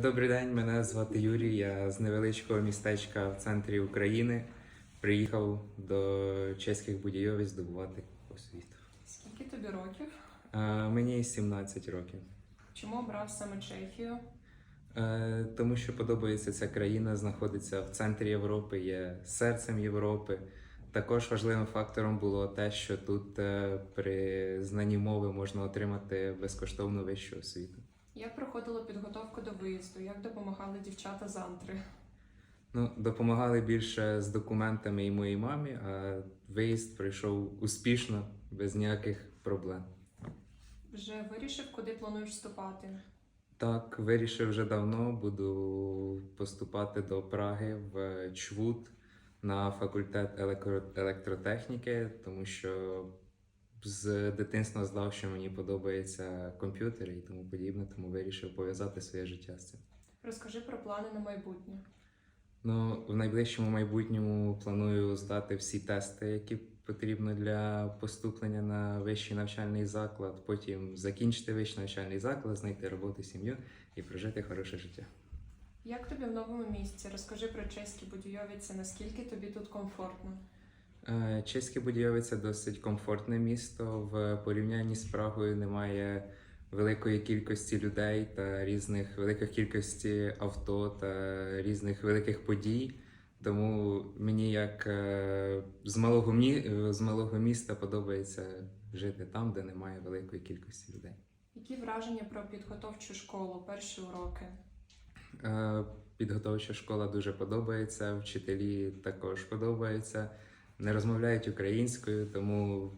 Добрий день, мене звати Юрій. Я з невеличкого містечка в центрі України. Приїхав до чеських будівель здобувати освіту. Скільки тобі років? Е, Мені 17 років. Чому обрав саме Чехію? Е, Тому що подобається ця країна, знаходиться в центрі Європи, є серцем Європи. Також важливим фактором було те, що тут е, при знанні мови можна отримати безкоштовну вищу освіту. Як проходила підготовка до виїзду? Як допомагали дівчата з Антри? Ну, допомагали більше з документами і моїй мамі, а виїзд пройшов успішно, без ніяких проблем. Вже вирішив, куди плануєш вступати? Так, вирішив вже давно, буду поступати до Праги в ЧВУД на факультет електро- електротехніки, тому що з дитинства знав, що мені подобається комп'ютер і тому подібне, тому вирішив пов'язати своє життя з цим. Розкажи про плани на майбутнє. Ну, в найближчому майбутньому планую здати всі тести, які потрібно для поступлення на вищий навчальний заклад. Потім закінчити вищий навчальний заклад, знайти роботу, сім'ю і прожити хороше життя. Як тобі в новому місці? Розкажи про чеські будівельці, наскільки тобі тут комфортно? Е, Чеське Будійове це досить комфортне місто. В порівнянні з Прагою немає великої кількості людей та різних великих кількості авто та різних великих подій. Тому мені як е, з малого мі... з малого міста подобається жити там, де немає великої кількості людей. Які враження про підготовчу школу, перші уроки? Е, Підготовча школа дуже подобається, вчителі також подобаються. Не розмовляють українською, тому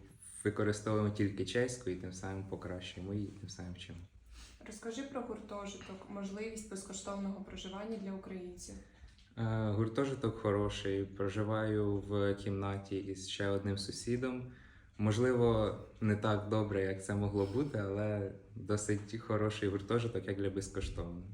використовуємо тільки чеську і тим самим покращуємо її, тим самим вчимо. Розкажи про гуртожиток, можливість безкоштовного проживання для українців. Е, Гуртожиток хороший. Проживаю в кімнаті із ще одним сусідом. Можливо, не так добре, як це могло бути, але досить хороший гуртожиток, як для безкоштовного.